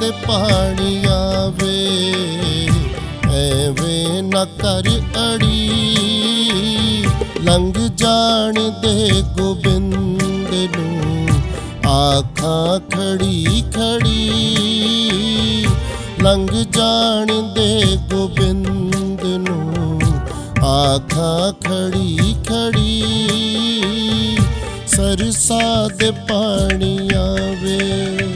ਦੇ ਪਾਣੀ ਆਵੇ, ਐਵੇਂ ਨਾ ਕਰ ਅੜੀ। ਲੰਘ ਜਾਣ ਦੇ ਗੋਬਿੰਦ ਨੂੰ ਆਖਾਂ ਖੜੀ ਖੜੀ। ਲੰਘ ਜਾਣ ਦੇ ਗੋਬਿੰਦ ਨੂੰ ਆਖਾਂ ਖੜੀ ਖੜੀ। ਸਰਸਾ ਦੇ ਪਾਣੀ ਆਵੇ।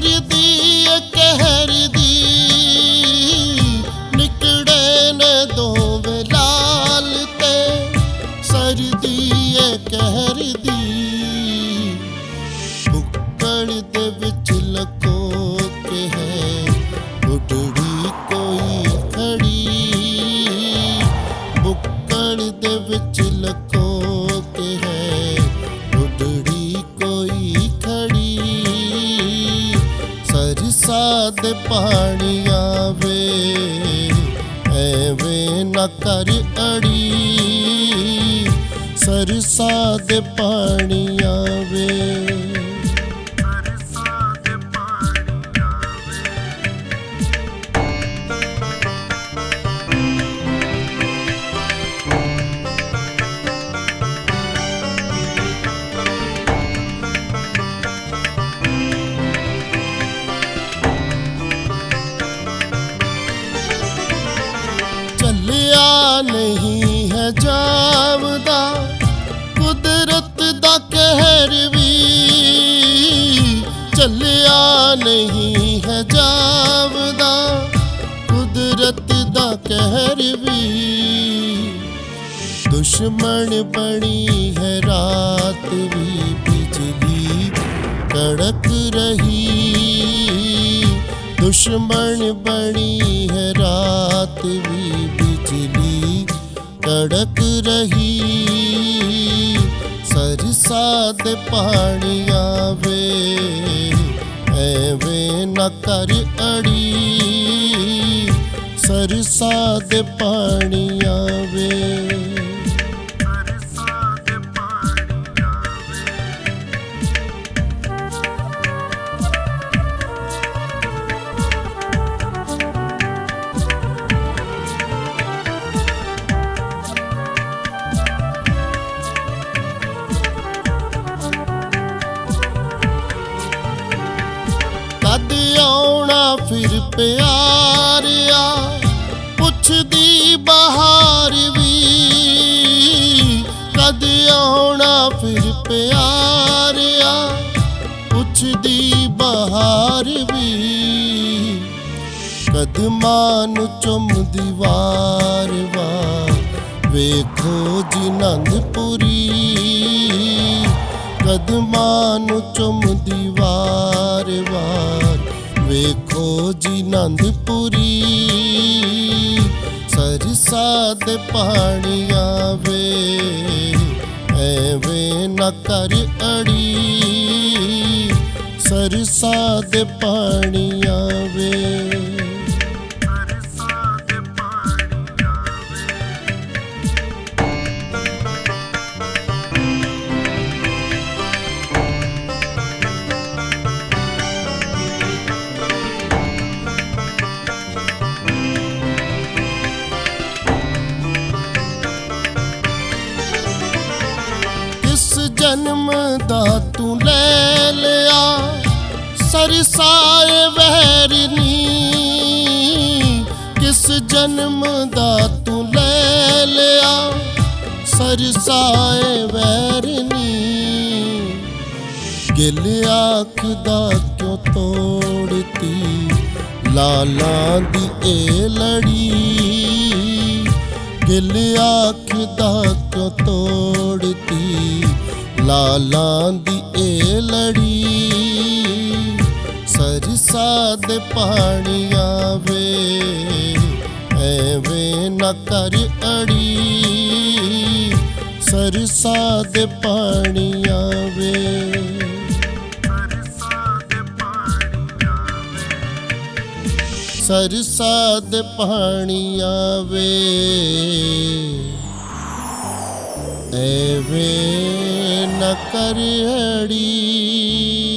ਸਰਦੀ ਏ ਦੀ ਨਿਕੜੇ ਨੇ ਦੋਵੇਂ ਲਾਲ ਤੇ। ਸਰਦੀ ਏ ਕਹਿਰ ਦੀ ਦੇ ਵਿੱਚ ਲਕੋ ਕੇ ਹੈ। ਉਡੜੀ ਕੋਈ ਖੜੀ। ਬੁੱਕਲ ਦੇ ਵਿੱਚ ਲਕੋ ਸਰਸਾ ਦੇ ਪਾਣੀ ਆਵੇ ਐਵੇਂ ਨਾ ਕਰ ਅੜੀ। ਸਰਸਾ ਦੇ ਪਾਣੀ ਆਵੇ। ਨਹੀਂ ਹੈ ਜਾਵਦਾ ਕੁਦਰਤ ਦਾ ਕਹਿਰ ਵੀ ਚੱਲਿਆ ਨਹੀਂ ਹੈ ਜਾਵਦਾ ਕੁਦਰਤ ਦਾ ਕਹਿਰ ਵੀ ਦੁਸ਼ਮਣ ਬਣੀ ਹੈ ਰਾਤ ਵੀ, ਬਿਜਲੀ ਕੜਕ ਰਹੀ। ਦੁਸ਼ਮਣ ਬਣੀ ਹੈ ਰਾਤ ਵੀ ਕੜਕ ਰਹੀ ਸਰਸਾ ਦੇ ਪਾਣੀ ਆਵੇ ਐਵੇਂ ਨਾ ਕਰ ਅੜੀ ਸਰਸਾ ਦੇ ਪਾਣੀ ਆਵੇ ਫਿਰ ਪਿਆਰਿਆ ਪੁੱਛਦੀ ਬਹਾਰ ਵੀ ਕਦ ਆਉਣਾ ਫਿਰ ਪਿਆਰਿਆ ਪੁੱਛਦੀ ਬਹਾਰ ਵੀ ਕਦਮਾਂ ਨੂੰ ਚੁੰਮਦੀ ਵਾਰ ਵਾਰ ਵੇਖੋ ਜੀ ਨੰਦਪੁਰੀ ਕਦਮਾਂ ਨੂੰ ਚੁੰਮਦੀ ਵਾਰ ਵਾਰ ਵੇਖੋ ਜੀ ਨੰਦਪੁਰੀ। ਸਰਸਾ ਦੇ ਪਾਣੀ ਆਵੇ, ਐਵੇਂ ਨਾ ਕਰ ਅੜੀ। ਸਰਸਾ ਦੇ ਪਾਣੀ ਆਵੇ। ਦਾ ਤੂੰ ਲੈ ਲਿਆ। ਸਰਸਾਏ ਵਹਿਰਨੀ, ਕਿਸ ਜਨਮ ਦਾ ਤੂੰ ਲੈ ਲਿਆ? ਸਰਸਾਏ ਵਹਿਰਨੀ, ਗਿਲ ਅੱਖ ਦਾ ਕਿਉਂ ਤੋੜਤੀ? ਲਾਲਾਂ ਦੀ ਇਹ ਲੜੀ, ਗਿਲ ਅੱਖ ਦਾ ਕਿਉਂ ਤੋੜਤੀ? ਲਾਲਾਂ ਦੀ ਇਹ ਲੜੀ ਸਰਸਾ ਦੇ ਪਾਣੀ ਆਵੇ, ਐਵੇਂ ਨਾ ਕਰ ਅੜੀ। ਸਰਸਾ ਦੇ ਪਾਣੀ ਆਵੇ। ਸਰਸਾ ਦੇ ਪਾਣੀ ਆਵੇ। ਐਵੇਂ ਨਾ ਕਰ ਅੜੀ